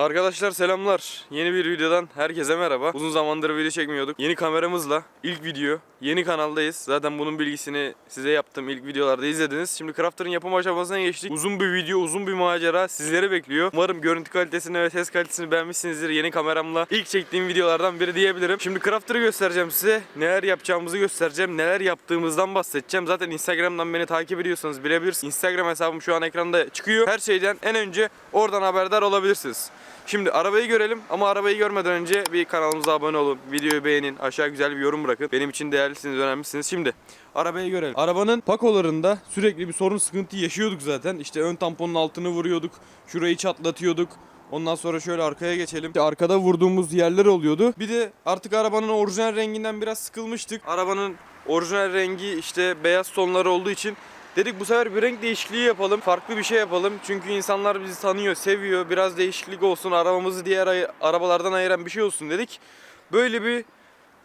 Arkadaşlar selamlar. Yeni bir videodan herkese merhaba. Uzun zamandır video çekmiyorduk. Yeni kameramızla ilk video. Yeni kanaldayız. Zaten bunun bilgisini size yaptım. ilk videolarda izlediniz. Şimdi Crafter'ın yapım aşamasına geçtik. Uzun bir video, uzun bir macera sizleri bekliyor. Umarım görüntü kalitesini ve ses kalitesini beğenmişsinizdir. Yeni kameramla ilk çektiğim videolardan biri diyebilirim. Şimdi Crafter'ı göstereceğim size. Neler yapacağımızı göstereceğim. Neler yaptığımızdan bahsedeceğim. Zaten Instagram'dan beni takip ediyorsanız bilebilirsiniz. Instagram hesabım şu an ekranda çıkıyor. Her şeyden en önce oradan haberdar olabilirsiniz. Şimdi arabayı görelim ama arabayı görmeden önce bir kanalımıza abone olun. Videoyu beğenin. Aşağı güzel bir yorum bırakın. Benim için değerlisiniz, önemlisiniz. Şimdi arabayı görelim. Arabanın pakolarında sürekli bir sorun sıkıntı yaşıyorduk zaten. İşte ön tamponun altını vuruyorduk. Şurayı çatlatıyorduk. Ondan sonra şöyle arkaya geçelim. İşte arkada vurduğumuz yerler oluyordu. Bir de artık arabanın orijinal renginden biraz sıkılmıştık. Arabanın orijinal rengi işte beyaz tonları olduğu için Dedik bu sefer bir renk değişikliği yapalım. Farklı bir şey yapalım. Çünkü insanlar bizi tanıyor, seviyor. Biraz değişiklik olsun. Arabamızı diğer arabalardan ayıran bir şey olsun dedik. Böyle bir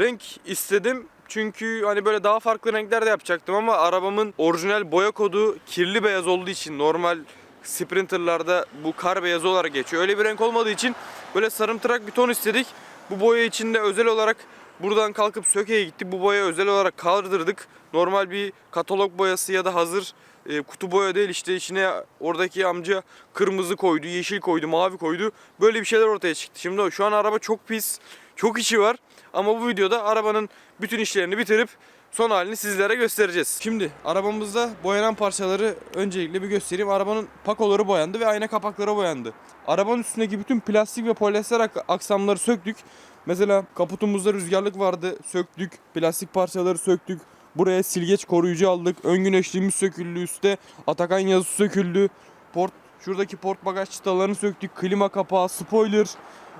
renk istedim. Çünkü hani böyle daha farklı renkler de yapacaktım ama arabamın orijinal boya kodu kirli beyaz olduğu için normal Sprinter'larda bu kar beyazı olarak geçiyor. Öyle bir renk olmadığı için böyle sarımtırak bir ton istedik. Bu boya içinde özel olarak buradan kalkıp Söke'ye gitti. Bu boya özel olarak kaldırdık. Normal bir katalog boyası ya da hazır e, kutu boya değil işte içine oradaki amca kırmızı koydu, yeşil koydu, mavi koydu. Böyle bir şeyler ortaya çıktı. Şimdi şu an araba çok pis, çok içi var. Ama bu videoda arabanın bütün işlerini bitirip son halini sizlere göstereceğiz. Şimdi arabamızda boyanan parçaları öncelikle bir göstereyim. Arabanın pakoları boyandı ve ayna kapakları boyandı. Arabanın üstündeki bütün plastik ve polyester ak- aksamları söktük. Mesela kaputumuzda rüzgarlık vardı. Söktük. Plastik parçaları söktük. Buraya silgeç koruyucu aldık. Ön güneşliğimiz söküldü üstte. Atakan yazısı söküldü. Port şuradaki port bagaj çıtalarını söktük. Klima kapağı, spoiler,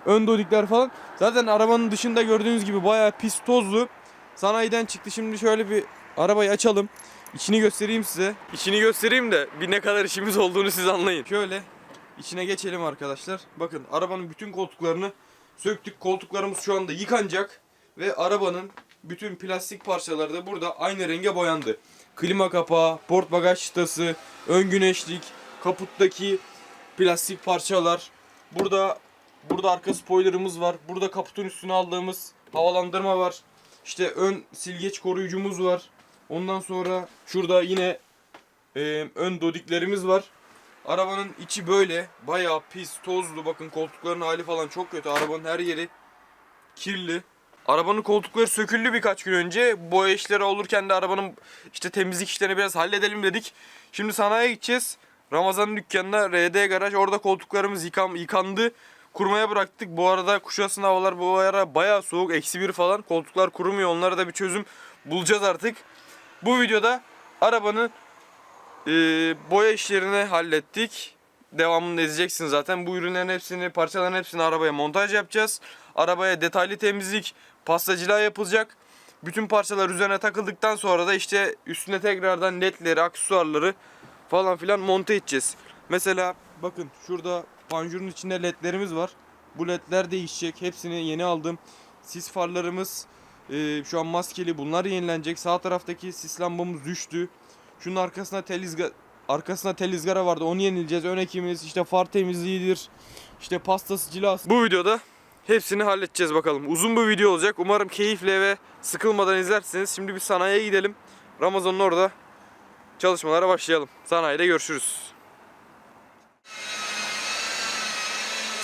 ön dodikler falan. Zaten arabanın dışında gördüğünüz gibi bayağı pis tozlu. Sanayiden çıktı. Şimdi şöyle bir arabayı açalım. İçini göstereyim size. İçini göstereyim de bir ne kadar işimiz olduğunu siz anlayın. Şöyle içine geçelim arkadaşlar. Bakın arabanın bütün koltuklarını söktük. Koltuklarımız şu anda yıkanacak ve arabanın bütün plastik parçaları da burada aynı renge boyandı. Klima kapağı, port bagaj çıtası, ön güneşlik, kaputtaki plastik parçalar. Burada burada arka spoilerımız var. Burada kaputun üstüne aldığımız havalandırma var. İşte ön silgeç koruyucumuz var. Ondan sonra şurada yine e, ön dodiklerimiz var. Arabanın içi böyle bayağı pis, tozlu. Bakın koltukların hali falan çok kötü. Arabanın her yeri kirli. Arabanın koltukları söküldü birkaç gün önce. Boya işleri olurken de arabanın işte temizlik işlerini biraz halledelim dedik. Şimdi sanayiye gideceğiz. Ramazan'ın dükkanına RD garaj. Orada koltuklarımız yıkan, yıkandı. Kurmaya bıraktık. Bu arada Kuşadası'nın havalar bu ara bayağı soğuk. Eksi bir falan. Koltuklar kurumuyor. Onlara da bir çözüm bulacağız artık. Bu videoda arabanın e, boya işlerini hallettik. Devamını izleyeceksin zaten. Bu ürünlerin hepsini, parçaların hepsini arabaya montaj yapacağız. Arabaya detaylı temizlik, pastacılığa yapılacak. Bütün parçalar üzerine takıldıktan sonra da işte üstüne tekrardan ledleri, aksesuarları falan filan monte edeceğiz. Mesela bakın şurada panjurun içinde ledlerimiz var. Bu ledler değişecek. Hepsini yeni aldım. Sis farlarımız e, şu an maskeli. Bunlar yenilenecek. Sağ taraftaki sis lambamız düştü. Şunun arkasına tel izga- arkasına tel izgara vardı. Onu yenileceğiz. Ön ekimiz işte far temizliğidir. İşte pastası cilası. Bu videoda hepsini halledeceğiz bakalım. Uzun bir video olacak. Umarım keyifle ve sıkılmadan izlersiniz. Şimdi bir sanayiye gidelim. Ramazan'ın orada çalışmalara başlayalım. Sanayide görüşürüz.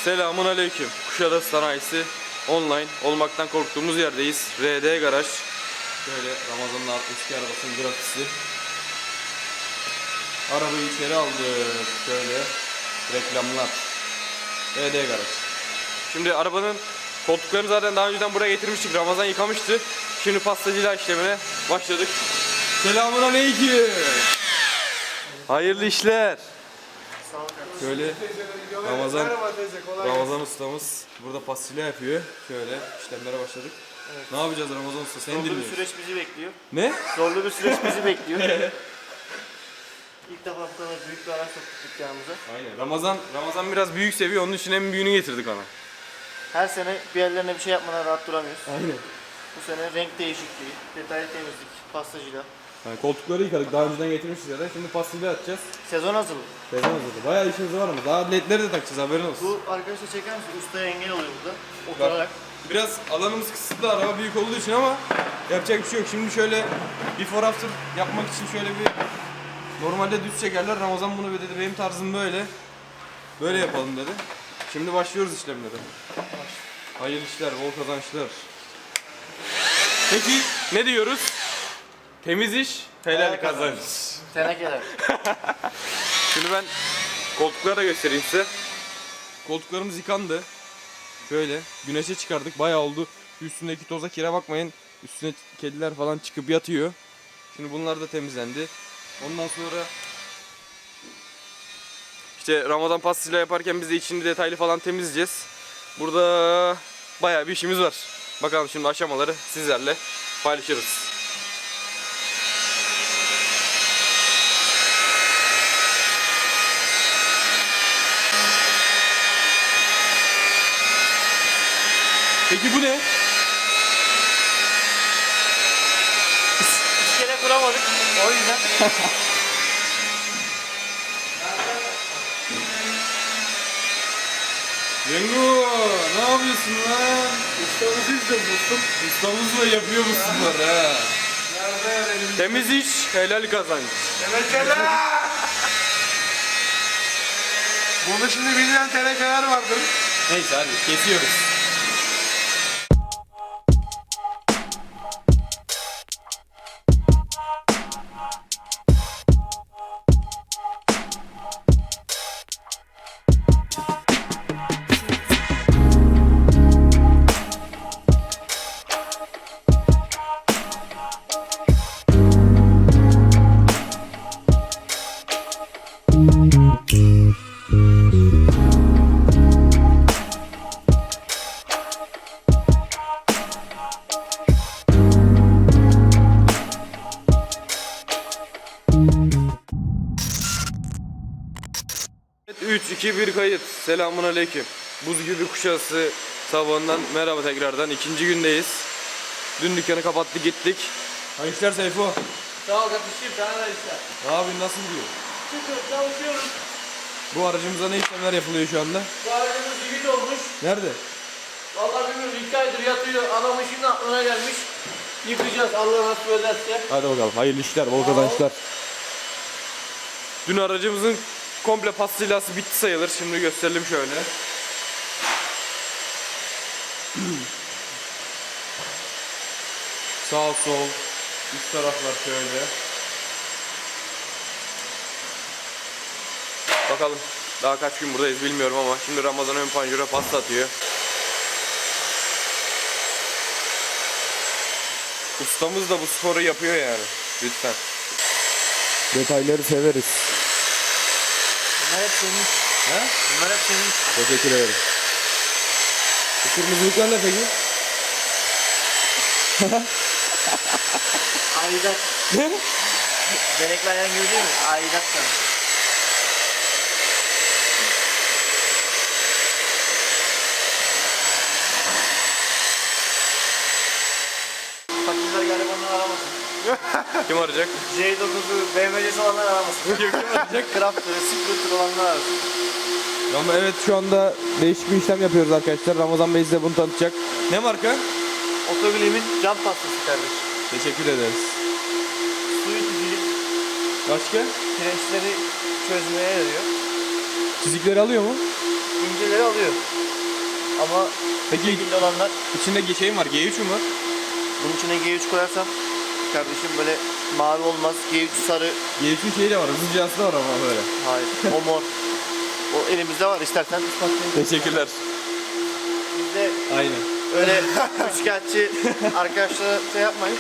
Selamun aleyküm. Kuşadası sanayisi online olmaktan korktuğumuz yerdeyiz. RD garaj. Şöyle Ramazan'ın eski arabasının grafisi. Arabayı içeri aldık. Şöyle reklamlar. RD garaj. Şimdi arabanın koltuklarını zaten daha önceden buraya getirmiştik. Ramazan yıkamıştı. Şimdi pastacıyla işlemine başladık. Selamun aleyküm. Hayırlı işler. Şöyle Ramazan Ramazan ustamız burada pastayla yapıyor. Şöyle işlemlere başladık. Ne yapacağız Ramazan usta? Seni Zorlu bir dinliyoruz. süreç bizi bekliyor. Ne? Zorlu bir süreç bizi bekliyor. İlk defa bu kadar büyük bir araç soktuk dükkanımıza. Aynen. Ramazan Ramazan biraz büyük seviyor. Onun için en büyüğünü getirdik ona. Her sene bir yerlerine bir şey yapmadan rahat duramıyoruz. Aynen. Bu sene renk değişikliği, detaylı temizlik, pastacıyla. Yani koltukları yıkadık. Daha önceden getirmişiz ya da. Şimdi pastilya atacağız. Sezon hazırlığı. Sezon hazırdı. Bayağı işimiz var ama. Daha ledleri de takacağız haberin olsun. Bu arkadaşlar çeker misin? Ustaya engel oluyor burada. Oturarak. Biraz alanımız kısıtlı araba büyük olduğu için ama yapacak bir şey yok. Şimdi şöyle before after yapmak için şöyle bir normalde düz çekerler. Ramazan bunu dedi benim tarzım böyle. Böyle yapalım dedi. Şimdi başlıyoruz işlemlere. Hayırlı işler, bol kazançlar. Peki ne diyoruz? Temiz iş, helal kazanç. Tenekeler. Şimdi ben koltukları da göstereyim size. Koltuklarımız yıkandı. Şöyle güneşe çıkardık bayağı oldu. Üstündeki toza kire bakmayın. Üstüne kediler falan çıkıp yatıyor. Şimdi bunlar da temizlendi. Ondan sonra işte Ramazan pastayla yaparken biz de içini detaylı falan temizleyeceğiz. Burada bayağı bir işimiz var. Bakalım şimdi aşamaları sizlerle paylaşırız. Peki bu ne? İskele kuramadık. O yüzden. Yengo ne yapıyorsun lan? Ustamızı izliyorum dostum. Ustamızla yapıyor musun bunları ha? Temiz iş, helal kazanç. Tenekeler! Burada şimdi bilinen tenekeler vardır. Neyse hadi kesiyoruz. 3, 2, 1 kayıt. Selamun aleyküm. Buz gibi kuşası sabahından merhaba tekrardan. ikinci gündeyiz. Dün dükkanı kapattık gittik. Hayırlı işler Seyfo. Sağ ol kardeşim. Sana da işler. Ne yapıyorsun nasıl gidiyor? Çıkıyoruz çalışıyoruz. Bu aracımıza ne işlemler yapılıyor şu anda? Bu aracımız zibit olmuş. Nerede? Vallahi bilmiyorum iki aydır yatıyor. Adamın şimdi aklına gelmiş. Yıkayacağız Allah nasip ederse. Hadi bakalım hayırlı işler, bol kazançlar. Dün aracımızın komple pastilası bitti sayılır. Şimdi gösterelim şöyle. Sağ sol, üst taraflar şöyle. Bakalım daha kaç gün buradayız bilmiyorum ama şimdi Ramazan ön panjura pasta atıyor. Ustamız da bu sporu yapıyor yani. Lütfen. Detayları severiz. Bunlar hep senin. He? Bunlar hep senin. Teşekkür ederim. Bu kırmızılıklar ne peki? Aidat. Ne? Benekli ayağın değil mi? Aidat sana. Kim arayacak? J9'u, BMC'si olanlar aramasın. Kim arayacak? Craft'ı, Secret'ı olanlar arasın. Ama evet şu anda değişik bir işlem yapıyoruz arkadaşlar. Ramazan Bey size bunu tanıtacak. Ne marka? Otoglimin cam pastası kardeşim. Teşekkür ederiz. Suyu tüzülük Başka? kireçleri çözmeye yarıyor. Çizikleri alıyor mu? İnceleri alıyor. Ama Peki şekilde olanlar içinde şeyim var. G3 mü var? bunun içine G3 koyarsam kardeşim böyle mavi olmaz. G3 sarı. G3'ün şeyi de var. Cihazı da var ama böyle. Hayır. O mor. O elimizde var. İstersen. Teşekkürler. Bizde Aynen. öyle üçkağıtçı arkadaşlara şey yapmayın.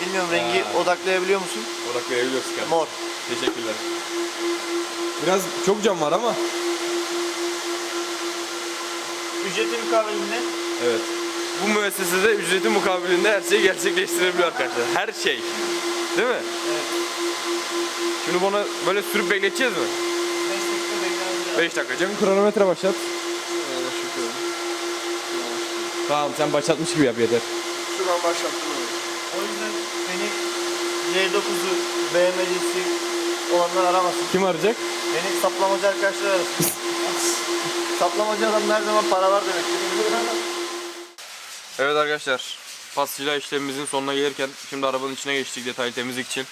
Bilmiyorum rengi Ha. odaklayabiliyor musun? Orak verebiliyoruz. Mor. Teşekkürler. Biraz çok cam var ama. Ücreti mukabilinde Evet. Bu müessesede ücreti mukabilinde her şeyi gerçekleştirebiliyor arkadaşlar. Her şey. Değil mi? Evet. Şimdi bunu böyle sürüp bekleteceğiz mi? 5 dakika beklememiz 5 dakika. Cem kronometre başlat. Tamam sen başlatmış gibi yap yeter. Şuradan başlattım öyle. O yüzden beni C9'u BMC'si olanlar aramasın. Kim arayacak? Beni saplamacı arkadaşlar arasın. saplamacı adam her zaman para var demek. Evet arkadaşlar. Pasçıyla işlemimizin sonuna gelirken şimdi arabanın içine geçtik detaylı temizlik için.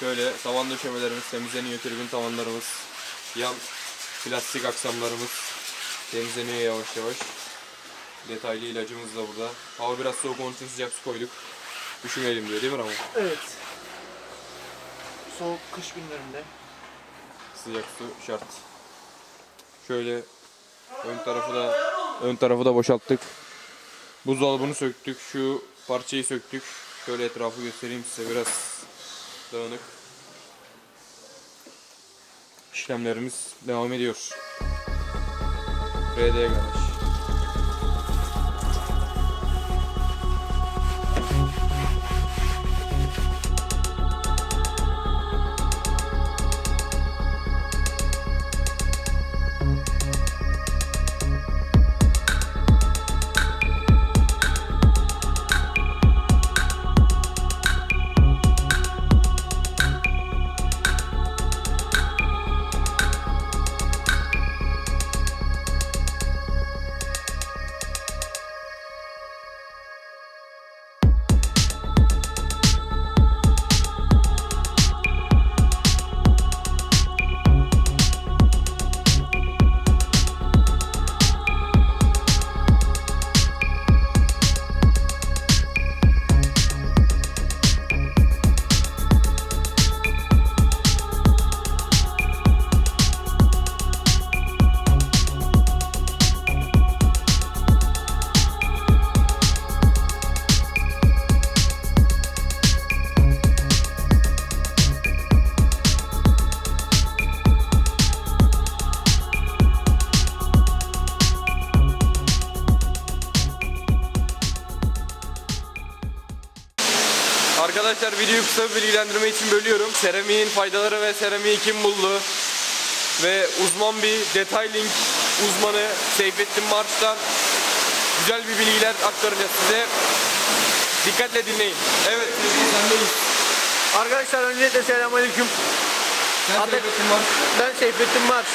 Şöyle tavan döşemelerimiz temizleniyor, tribün tavanlarımız, yan plastik aksamlarımız temizleniyor yavaş yavaş. Detaylı ilacımız da burada. Hava biraz soğuk onun için sıcak su koyduk. Üşümeyelim diyor değil mi Ramon? Evet. Soğuk kış günlerinde. Sıcak su şart. Şöyle ön tarafı da ön tarafı da boşalttık. Buzdolabını söktük. Şu parçayı söktük. Şöyle etrafı göstereyim size biraz dağınık. İşlemlerimiz devam ediyor. RD garaj. Arkadaşlar videoyu kısa bir bilgilendirme için bölüyorum. Seramiğin faydaları ve seramiği kim buldu? Ve uzman bir detailing uzmanı Seyfettin Marş'tan güzel bir bilgiler aktaracağız size. Dikkatle dinleyin. Evet, sendeyiz. Arkadaşlar öncelikle selamünaleyküm. Sen Atak- Seyfettin Marş. Ben Seyfettin Marş.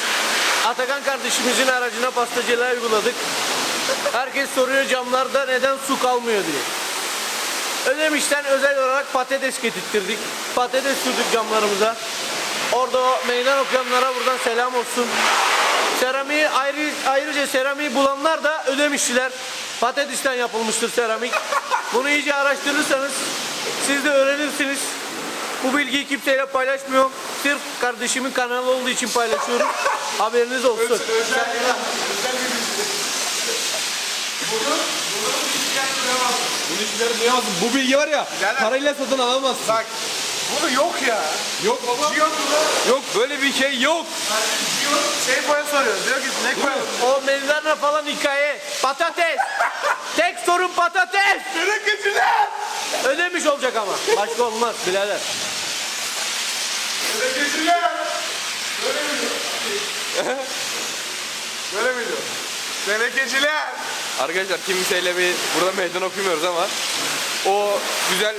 Atakan kardeşimizin aracına pastacılığa uyguladık. Herkes soruyor camlarda neden su kalmıyor diye. Ödemiş'ten özel olarak patates getirttirdik. Patates sürdük camlarımıza. Orada meydan okuyanlara buradan selam olsun. Seramiği ayrı, ayrıca seramiği bulanlar da ödemiştiler. Patatesten yapılmıştır seramik. Bunu iyice araştırırsanız siz de öğrenirsiniz. Bu bilgiyi kimseyle paylaşmıyorum. Sırf kardeşimin kanalı olduğu için paylaşıyorum. Haberiniz olsun. Bunu işleri duyamazsın. Bu bilgi var ya parayla satın alamazsın. Bak bunu yok ya. Yok baba. Diyor bunu. Yok böyle bir şey yok. Diyor Seyfo'ya soruyor. Diyor ki ne koyalım? O mevzana falan hikaye. Patates. Tek sorun patates. Gerekçeciler. Ödemiş olacak ama. Başka olmaz birader. Gerekçeciler. Böyle miydi? Böyle miydi? Gerekçeciler. Arkadaşlar kimseyle bir burada meydan okumuyoruz ama o güzel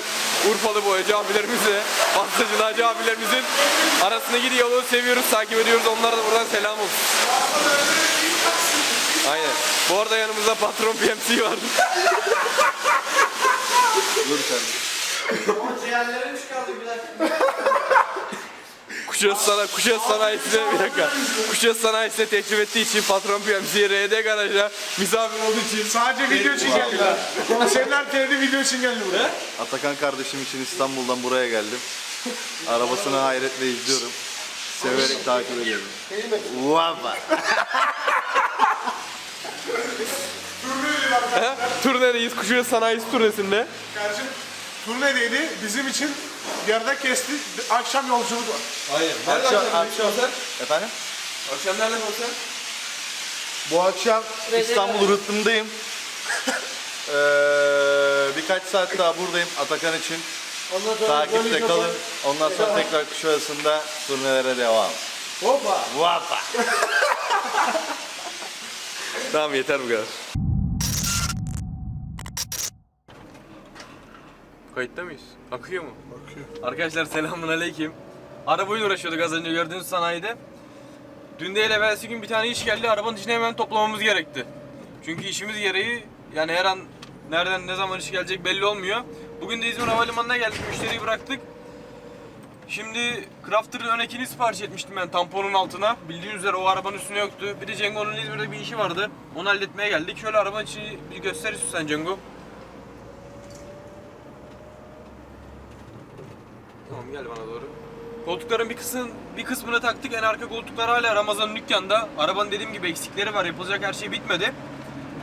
Urfalı boyacı abilerimizle pastacı Naci abilerimizin arasındaki diyaloğu seviyoruz, takip ediyoruz. Onlara da buradan selam olsun. Aynen. Bu arada yanımızda patron PMC var. Dur kardeşim. O ciğerlerim çıkardı bir dakika. Kuşası sana, Kuşası sanayisine bir dakika. Kuşası sanayisine teklif ettiği için patron PMC'ye RD garaja misafir olduğu için Sadece video için geldiler. Seninler TRT video için geldi buraya. Atakan kardeşim için İstanbul'dan buraya geldim. Arabasını hayretle izliyorum. Severek takip ediyorum. Vapa. He? turnedeyiz. Kuşası sanayisi turnesinde. Kardeşim turnedeydi. Bizim için yarıda kesti. Akşam yolculuk var. Aynen. Akşam, akşam. Efendim? Akşam nerede konser? Bu akşam İstanbul rıhtımdayım. Ee, birkaç saat daha buradayım Atakan için. Ondan sonra Takipte kalın. Ondan sonra tekrar Kuşadası'nda turnelere devam. Hoppa. Vapa. Tamam yeter bu kadar. Kayıtta mıyız? Akıyor mu? Bakıyor. Arkadaşlar selamun aleyküm. Arabayla uğraşıyorduk az önce gördüğünüz sanayide. Dün değil evvelsi gün bir tane iş geldi. Arabanın içine hemen toplamamız gerekti. Çünkü işimiz gereği yani her an nereden ne zaman iş gelecek belli olmuyor. Bugün de İzmir Havalimanı'na geldik. Müşteriyi bıraktık. Şimdi Crafter'ın ön ekini sipariş etmiştim ben tamponun altına. Bildiğiniz üzere o arabanın üstüne yoktu. Bir de Cengo'nun İzmir'de bir işi vardı. Onu halletmeye geldik. Şöyle arabanın içini bir göster istiyorsan Cengo. Tamam gel bana doğru. Koltukların bir kısmını, bir kısmını taktık. En arka koltuklar hala Ramazan'ın dükkanda. Arabanın dediğim gibi eksikleri var. Yapılacak her şey bitmedi.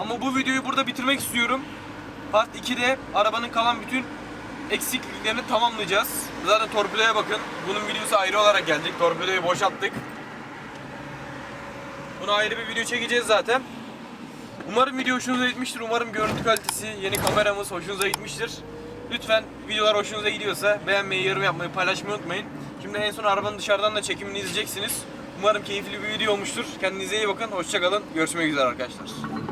Ama bu videoyu burada bitirmek istiyorum. Part 2'de arabanın kalan bütün eksikliklerini tamamlayacağız. Zaten torpidoya bakın. Bunun videosu ayrı olarak gelecek. Torpidoyu boşalttık. Buna ayrı bir video çekeceğiz zaten. Umarım video hoşunuza gitmiştir. Umarım görüntü kalitesi, yeni kameramız hoşunuza gitmiştir. Lütfen videolar hoşunuza gidiyorsa beğenmeyi, yorum yapmayı, paylaşmayı unutmayın. Şimdi en son arabanın dışarıdan da çekimini izleyeceksiniz. Umarım keyifli bir video olmuştur. Kendinize iyi bakın. Hoşçakalın. Görüşmek üzere arkadaşlar.